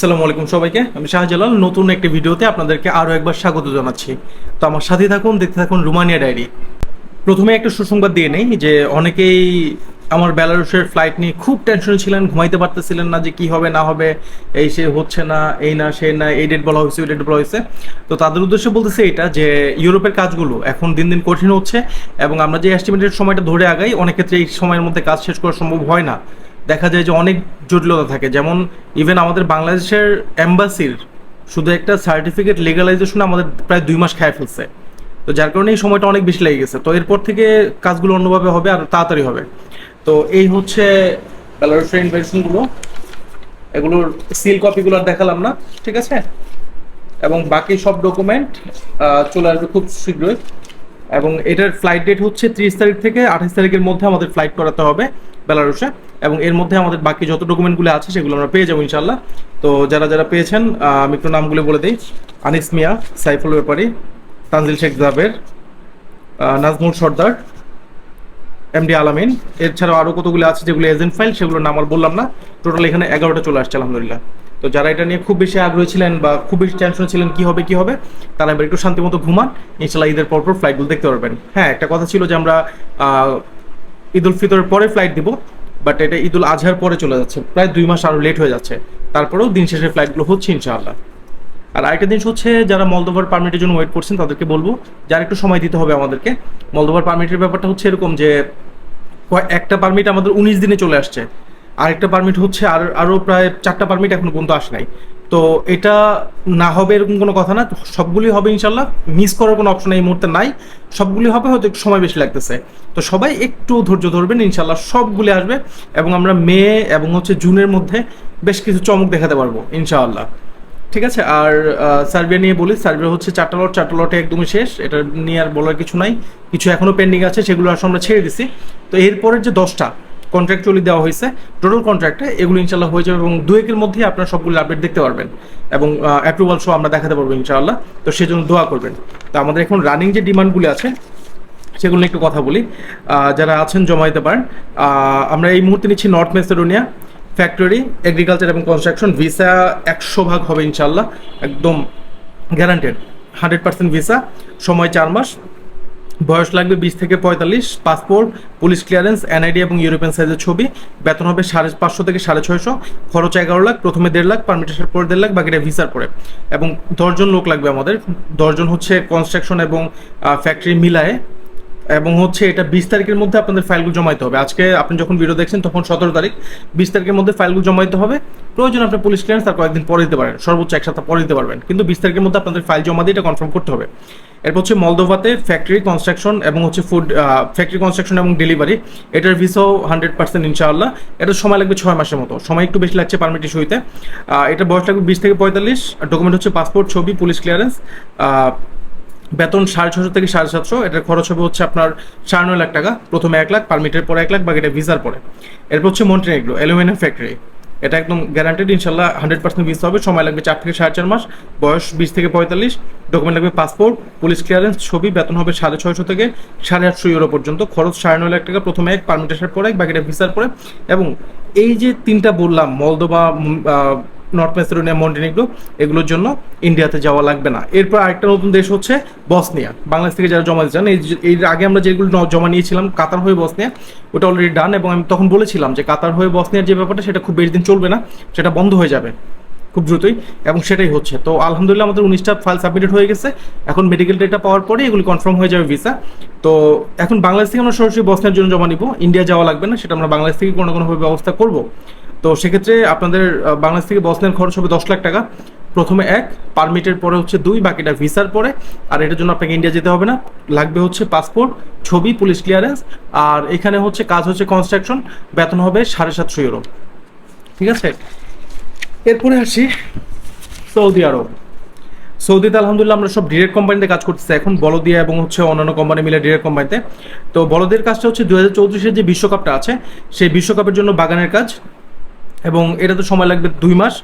আসসালামু আলাইকুম সবাইকে। আমি শাহজালাল, নতুন একটি ভিডিওতে আপনাদেরকে আরও একবার স্বাগত জানাচ্ছি। তো আমার সাথে থাকুন, দেখতে থাকুন রুমানিয়া ডায়েরি। প্রথমে একটা সুসংবাদ দিয়ে নেই যে অনেকেই আমার বেলারুশের ফ্লাইট নিয়ে খুব টেনশনে ছিলেন, ঘুমাইতে পারতেছিলেন না যে কি হবে, না হবে, এই সে হচ্ছে না, এই না, সে না, এই ডেট বলা হয়েছে, ওই ডেট বলা হয়েছে। তো তাদের উদ্দেশ্যে বলতেছে এটা যে ইউরোপের কাজগুলো এখন দিন দিন কঠিন হচ্ছে এবং আমরা যে এস্টিমেটেড সময়টা ধরে আগাই, অনেক ক্ষেত্রে এই সময়ের মধ্যে কাজ শেষ করা সম্ভব হয় না। দেখা যায় যে অনেক জটিলতা থাকে। যেমন ইভেন আমাদের বাংলাদেশের অ্যাম্বাসির শুধু একটা সার্টিফিকেট লিগালাইজেশন আমাদের প্রায় দুই মাস খেয়ে ফেলছে। তো যার কারণে এই সময়টা অনেক বেশি লেগে গেছে। তো এরপর থেকে কাজগুলো অন্যভাবে হবে আর তাড়াতাড়ি হবে। তো এই হচ্ছে বেলারুসের এগুলোর সিল কপিগুলো আর দেখালাম না, ঠিক আছে? এবং বাকি সব ডকুমেন্ট চলে আসবে খুব শীঘ্রই। এবং এটার ফ্লাইট ডেট হচ্ছে ত্রিশ তারিখ থেকে আঠাশ তারিখের মধ্যে আমাদের ফ্লাইট করাতে হবে বেলারুসে এবং এর মধ্যে আমাদের বাকি যত ডকুমেন্টগুলো আছে সেগুলো আমরা পেয়ে যাব ইনশাল্লাহ তো যারা যারা পেয়েছেন আমি একটু নামগুলো বলে দিই। আনিস মিয়া, সাইফুল ব্যাপারী, তানজিল শেখ জাবের নাজমুল সর্দার, এমডি আলামিন। এছাড়াও আরও কতগুলো আছে যেগুলো এজেন্ট ফাইল সেগুলোর নাম আর বললাম না। টোটাল এখানে এগারোটা চলে আসছে, আলহামদুলিল্লাহ। তো যারা এটা নিয়ে খুব বেশি আগ্রহী ছিলেন বা খুব বেশি টেনশন ছিলেন কি হবে কি হবে, তারা এবার একটু শান্তিমতো ঘুমান। ইনশাল্লাহ ঈদের পরপর ফ্লাইটগুলো দেখতে পারবেন। হ্যাঁ একটা কথা ছিল যে আমরা ঈদ উল ফিতরের পরে ফ্লাইট দিব। বাট এটা ঈদুল আজহার পরে চলে যাচ্ছে। প্রায় দুই মাস আরও লেট হয়ে যাচ্ছে। তারপরেও দিন শেষের ফ্লাইটগুলো হচ্ছে ইনশাআল্লাহ। আর আরেকটা জিনিস হচ্ছে, যারা মলদোভার পারমিটের জন্য ওয়েট করছেন, তাদেরকে বলব, যার একটু সময় দিতে হবে আমাদেরকে মলদোভার পারমিটের ব্যাপারটা হচ্ছে এরকম যে একটা পারমিট আমাদের উনিশ দিনে চলে আসছে। আরেকটা পারমিট হচ্ছে আর আরও প্রায় চারটা পারমিট এখনও পর্যন্ত আসে নাই। তো এটা না হবে এরকম কোনো কথা না। সবগুলি হবে ইনশাল্লাহ। মিস করার কোনো অপশন এই মুহূর্তে নাই। সবগুলি হবে হয়তো একটু সময় বেশি লাগতেছে। তো সবাই একটু ধৈর্য ধরবেন, ইনশাল্লাহ সবগুলি আসবে এবং আমরা মে এবং হচ্ছে জুনের মধ্যে বেশ কিছু চমক দেখাতে পারব, ইনশাআল্লাহ। ঠিক আছে? আর সার্বিয়া নিয়ে বলি, সার্বিয়া হচ্ছে চারটা লট, চারটা লটে একদমই শেষ। এটা নিয়ে আর বলার কিছু নাই। কিছু এখনও পেন্ডিং আছে, সেগুলো আসলে আমরা ছেড়ে দিছি। তো এরপরের যে দশটা কন্ট্রাক্টুয়ালি দেওয়া হয়েছে। টোটাল কন্ট্রাক্টে এগুলো ইনশাল্লাহ হয়ে যাবে এবং দুয়েকের মধ্যেই আপনারা সবগুলো আপডেট দেখতে পারবেন। এবং অ্যাপ্রুভাল সহ আমরা দেখাতে পারব ইনশাআল্লাহ। তো সেজন্য দোয়া করবেন। তো আমাদের এখন রানিং যে ডিমান্ডগুলি আছে, সেগুলো একটু কথা বলি। যারা আছেন জমা দিতে পারেন। আমরা এই মুহূর্তে নিচ্ছি নর্থ মেসেডোনিয়া ফ্যাক্টরি এগ্রিকালচার এবং কনস্ট্রাকশন ভিসা একশো ভাগ হবে ইনশাল্লাহ একদম গ্যারান্টেড হান্ড্রেড পার্সেন্ট ভিসা সময় চার মাস। বয়স লাগবে বিশ থেকে পঁয়তাল্লিশ পাসপোর্ট পুলিশ ক্লিয়ারেন্স এনআইডি এবং ইউরোপিয়ান সাইজের ছবি। বেতন হবে সাড়ে পাঁচশো থেকে সাড়ে ছয়শো। খরচ এগারো লাখ, প্রথমে দেড় লাখ পারমিটেশন পরে দেড় লাখ, বাকিটা ভিসার পরে। এবং দশজন লোক লাগবে আমাদের। দশজন হচ্ছে কনস্ট্রাকশন এবং ফ্যাক্টরি মিলায়ে। এবং হচ্ছে এটা বিশ তারিখের মধ্যে আপনাদের ফাইলগুলো জমাইতে হবে। আজকে আপনি যখন ভিডিও দেখছেন, তখন সতেরো তারিখ। বিশ তারিখের মধ্যে ফাইলগুলো জমাইতে হবে। প্রয়োজন আপনার পুলিশ ক্লিয়ারেন্স তার কয়েকদিন পরে দিতে পারেন। সর্বোচ্চ এক সপ্তাহ পরে দিতে পারবেন। কিন্তু বিশ তারিখের মধ্যে আপনাদের ফাইল জমা দিয়ে এটা কনফার্ম করতে হবে। এরপর হচ্ছে মলদোভাতে ফ্যাক্টরি কনস্ট্রাকশন এবং হচ্ছে ফুড ফ্যাক্টরি কনস্ট্রাকশন এবং ডেলিভারি এটার ভিসাও হান্ড্রেড পার্সেন্ট ইনশাআল্লাহ। এটা সময় লাগবে ছয় মাসের মতো। সময় একটু বেশি লাগছে পারমিট ইস্যুতে এটা বয়স লাগবে বিশ থেকে পঁয়তাল্লিশ। ডকুমেন্ট হচ্ছে পাসপোর্ট ছবি, পুলিশ ক্লিয়ারেন্স বেতন সাড়ে ছশো থেকে সাড়ে সাতশো। এটার খরচ হবে হচ্ছে আপনার সাড়ে নয় লাখ টাকা। প্রথমে এক লাখ পারমিটের পরে এক লাখ, বাকিটা ভিসার পরে। এরপর হচ্ছে মন্টেনেগ্রো অ্যালুমিনিয়াম ফ্যাক্টরি। এটা একদম গ্যারান্টেড ইনশাল্লাহ হান্ড্রেড পার্সেন্ট ভিসা হবে। সময় লাগবে চার থেকে সাড়ে চার মাস। বয়স বিশ থেকে পঁয়তাল্লিশ। ডকুমেন্ট লাগবে পাসপোর্ট পুলিশ ক্লিয়ারেন্স ছবি, বেতন হবে সাড়ে ছয়শো থেকে সাড়ে আটশো ইউরো পর্যন্ত। খরচ সাড়ে নয় লাখ টাকা, প্রথমে এক পারমিট আসার পরে এক, বাকিটা ভিসার পরে। এবং এই যে তিনটা বললাম মলদোবা নর্থ মেসিডোনিয়া মন্টিনিগ্রো এগুলোর জন্য ইন্ডিয়াতে যাওয়া লাগবে না। এরপর আরেকটা নতুন দেশ হচ্ছে বসনিয়া বাংলাদেশ থেকে যারা জমা দিতে চান এই আগে আমরা যেগুলো জমা নিয়েছিলাম, কাতার হয়ে বসনিয়া ওটা অলরেডি ডান এবং আমি তখন বলেছিলাম যে কাতার হয়ে বসনিয়ার যে ব্যাপারটা, সেটা খুব বেশি দিন চলবে না, সেটা বন্ধ হয়ে যাবে, খুব দ্রুতই, এবং সেটাই হচ্ছে। তো আলহামদুলিল্লাহ আমাদের উনিশটা ফাইল সাবমিটেড হয়ে গেছে। এখন মেডিকেল ডেটা পাওয়ার পরে এগুলি কনফার্ম হয়ে যাবে ভিসা তো এখন বাংলাদেশ থেকে আমরা সরাসরি বসনিয়ার জন্য জমা নিব। ইন্ডিয়া যাওয়া লাগবে না, সেটা আমরা বাংলাদেশ থেকে কোনো কোনোভাবে ব্যবস্থা করব। তো সেক্ষেত্রে আপনাদের বাংলাদেশ থেকে বসনিয়ার খরচ হবে দশ লাখ টাকা। প্রথমে এক পারমিটের পরে হচ্ছে দুই, বাকিটা ভিসার পরে। আর এটার জন্য আপনাকে ইন্ডিয়া যেতে হবে না। লাগবে হচ্ছে পাসপোর্ট ছবি পুলিশ ক্লিয়ারেন্স আর এখানে হচ্ছে কাজ হচ্ছে কনস্ট্রাকশন বেতন হবে সাড়ে সাতশো ইউরো ঠিক আছে? এরপরে আসি সৌদি আরব। সৌদিতে আলহামদুলিল্লাহ আমরা সব ডিরেক্ট কোম্পানিতে কাজ করতেছি। এখন বলদিয়া এবং হচ্ছে অন্যান্য কোম্পানি মিলে ডিরেক্ট কোম্পানিতে তো। বলদের কাজটা হচ্ছে দু হাজার চৌত্রিশের যে বিশ্বকাপটা আছে, সেই বিশ্বকাপের জন্য বাগানের কাজ এবং এটাতে সময় লাগবে দুই মাস।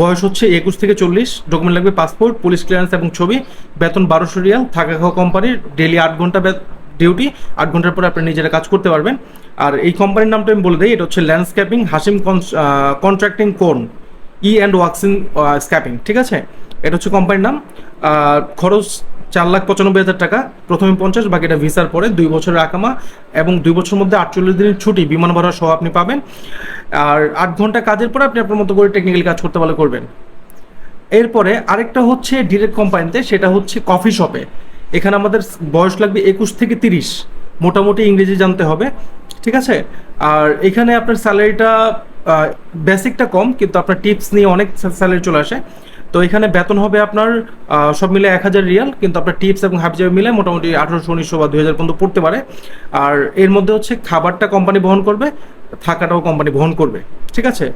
বয়স হচ্ছে একুশ থেকে চল্লিশ। ডকুমেন্ট লাগবে পাসপোর্ট, পুলিশ ক্লিয়ারেন্স এবং ছবি। বেতন বারোশো রিয়াল। থাকা খাওয়া কোম্পানির ডেলি আট ঘণ্টা ডিউটি আট ঘণ্টার পরে আপনি নিজেরা কাজ করতে পারবেন। আর এই কোম্পানির নামটা আমি বলে দিই, এটা হচ্ছে ল্যান্ডস্কেপিং হাসিম কন্ট্রাক্টিং কোন ই অ্যান্ড ওয়াক্সিং স্ক্যাপিং ঠিক আছে? এটা হচ্ছে কোম্পানির নাম। খরচ চার লাখ পঁচানব্বই হাজার টাকা, প্রথমে পঞ্চাশ, বাকিটা ভিসার পরে দুই বছরের আকামা এবং দুই বছরের মধ্যে আটচল্লিশ দিনের ছুটি, বিমান ভাড়া সহ আপনি পাবেন। আর আট ঘণ্টা কাজের পরে আপনি আপনার মতো করে টেকনিক্যাল কাজ করতে পারলে করবেন। এরপরে আরেকটা হচ্ছে ডিরেক্ট কোম্পানিতে সেটা হচ্ছে কফি শপে এখানে আমাদের বয়স লাগবে একুশ থেকে তিরিশ, মোটামুটি ইংরেজি জানতে হবে, ঠিক আছে? আর এখানে আপনার স্যালারিটা বেসিকটা কম, কিন্তু আপনার টিপস নিয়ে অনেক স্যালারি চলে আসে। তো এখানে বেতন হবে আপনার সব মিলে এক হাজার রিয়াল, কিন্তু আপনার টিপস এবং হাফ হাফজাবে মিলে মোটামুটি আঠারোশো, উনিশশো বা দুই হাজার পর্যন্ত পড়তে পারে। আর এর মধ্যে হচ্ছে খাবারটা কোম্পানি বহন করবে, থাকাটাও কোম্পানি বহন করবে, ঠিক আছে?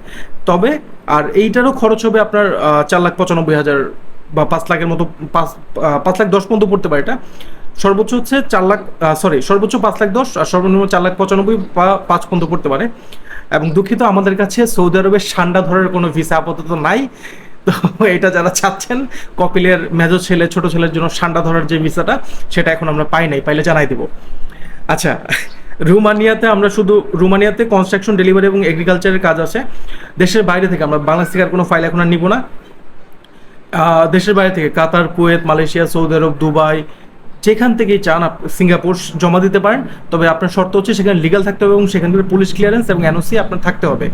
তবে, আর এইটারও খরচ হবে আপনার চার লাখ পঁচানব্বই হাজার বা পাঁচ লাখের মতো, পাঁচ পাঁচ লাখ দশ পর্যন্ত পড়তে পারে এটা। সর্বোচ্চ হচ্ছে চার লাখ সরি সর্বোচ্চ পাঁচ লাখ দশ, আর সর্বনিম্ন চার লাখ পঁচানব্বই বা পাঁচ পর্যন্ত পড়তে পারে। এবং দুঃখিত, আমাদের কাছে সৌদি আরবের সান্ডা ধরার কোনো ভিসা আপাতত নাই। এটা যারা চাচ্ছেন, কপিলের মেজো ছেলে, ছোট ছেলের জন্য সান্ডা ধরার যে ভিসাটা, সেটা এখন আমরা পাই নাই, পাইলে জানাই দেবো। আচ্ছা রুমানিয়াতে আমরা শুধু, রুমানিয়াতে কনস্ট্রাকশন ডেলিভারি এবং এগ্রিকালচারের কাজ আছে। দেশের বাইরে থেকে আমরা, বাংলাদেশ থেকে আর কোনো ফাইল এখন আর নিব না। দেশের বাইরে থেকে Qatar, Kuwait, Malaysia, Saudi Arab, Dubai যেখান থেকেই চান সিঙ্গাপুর জমা দিতে পারেন, তবে আপনার শর্ত হচ্ছে সেখানে লিগাল থাকতে হবে এবং সেখান থেকে পুলিশ ক্লিয়ারেন্স এবং এনওসি আপনার থাকতে হবে।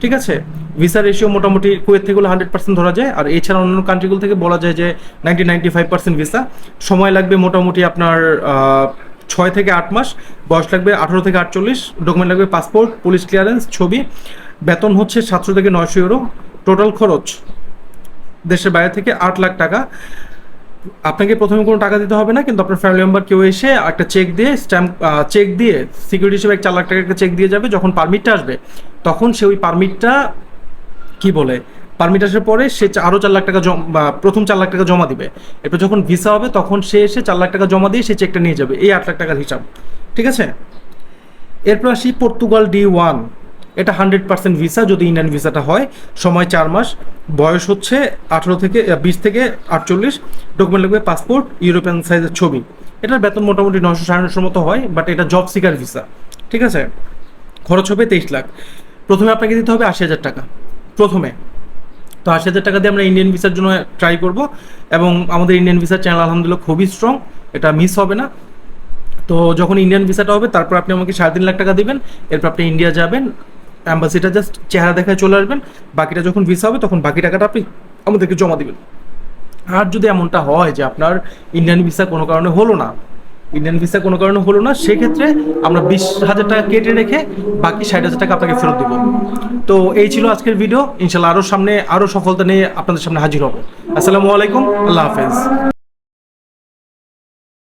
ঠিক আছে? ভিসা রেশিও মোটামুটি কুয়েত থেকে হলে হান্ড্রেড পার্সেন্ট ধরা যায়, আর এছাড়া অন্যান্য কান্ট্রিগুলো থেকে বলা যায় যে ninety ninety five percent visa সময় লাগবে মোটামুটি আপনার ছয় থেকে আট মাস, বয়স লাগবে আঠারো থেকে আটচল্লিশ ডকুমেন্ট লাগবে পাসপোর্ট পুলিশ ক্লিয়ারেন্স ছবি। বেতন হচ্ছে সাতশো থেকে নয়শো ইউরো টোটাল খরচ দেশের বাইরে থেকে আট লাখ টাকা। আপনাকে প্রথমে কোনো টাকা দিতে হবে না, কিন্তু আপনার ফ্যামিলি মেম্বার কেউ এসে একটা চেক দিয়ে স্ট্যাম্প চেক দিয়ে সিকিউরিটি হিসেবে এক চার লাখ টাকা একটা চেক দিয়ে যাবে, যখন পারমিটটা আসবে, তখন সে ওই পারমিটটা কি বলে পারমিট আসার পরে সে আরও চার লাখ টাকা জম- প্রথম চার লাখ টাকা জমা দিবে। এরপর যখন ভিসা হবে, তখন সে এসে চার লাখ টাকা জমা দিয়ে সে চেকটা নিয়ে যাবে, এই আট লাখ টাকার হিসাব, ঠিক আছে? এরপর আসি পর্তুগাল ডি ওয়ান এটা হান্ড্রেড পার্সেন্ট ভিসা, যদি ইন্ডিয়ান ভিসাটা হয়, সময় চার মাস, বয়স হচ্ছে আঠেরো থেকে বিশ থেকে আটচল্লিশ ডকুমেন্ট লাগবে পাসপোর্ট ইউরোপিয়ান সাইজের ছবি। এটার বেতন মোটামুটি নশো সাড়ে নশোর মতো হয় বাট এটা জব সিকার ভিসা ঠিক আছে? খরচ হবে তেইশ লাখ। প্রথমে আপনাকে দিতে হবে আশি হাজার টাকা, প্রথমে। তো আশি হাজার টাকা দিয়ে আমরা ইন্ডিয়ান ভিসার জন্য ট্রাই করব, এবং আমাদের ইন্ডিয়ান ভিসার চ্যানেল আলহামদুলিল্লাহ খুবই স্ট্রং এটা মিস হবে না। তো যখন ইন্ডিয়ান ভিসাটা হবে, তারপর আপনি আমাকে সাড়ে তিন লাখ টাকা দেবেন, এরপর আপনি ইন্ডিয়া যাবেন অ্যাম্বাসিটা জাস্ট চেহারা দেখায় চলে আসবেন, বাকিটা যখন ভিসা হবে তখন বাকি টাকাটা আপনি আমাদেরকে জমা দিবেন। আর যদি এমনটা হয় যে আপনার ইন্ডিয়ান ভিসা কোনো কারণে হলো না ইন্ডিয়ান ভিসা কোনো কারণে হলো না, সেক্ষেত্রে আমরা বিশ হাজার টাকা কেটে রেখে বাকি ষাট হাজার টাকা আপনাকে ফেরত দেবো। তো এই ছিল আজকের ভিডিও ইনশাল্লাহ আরও সামনে আরও সফলতা নিয়ে আপনাদের সামনে হাজির হব। আসসালামু আলাইকুম, আল্লাহ হাফেজ।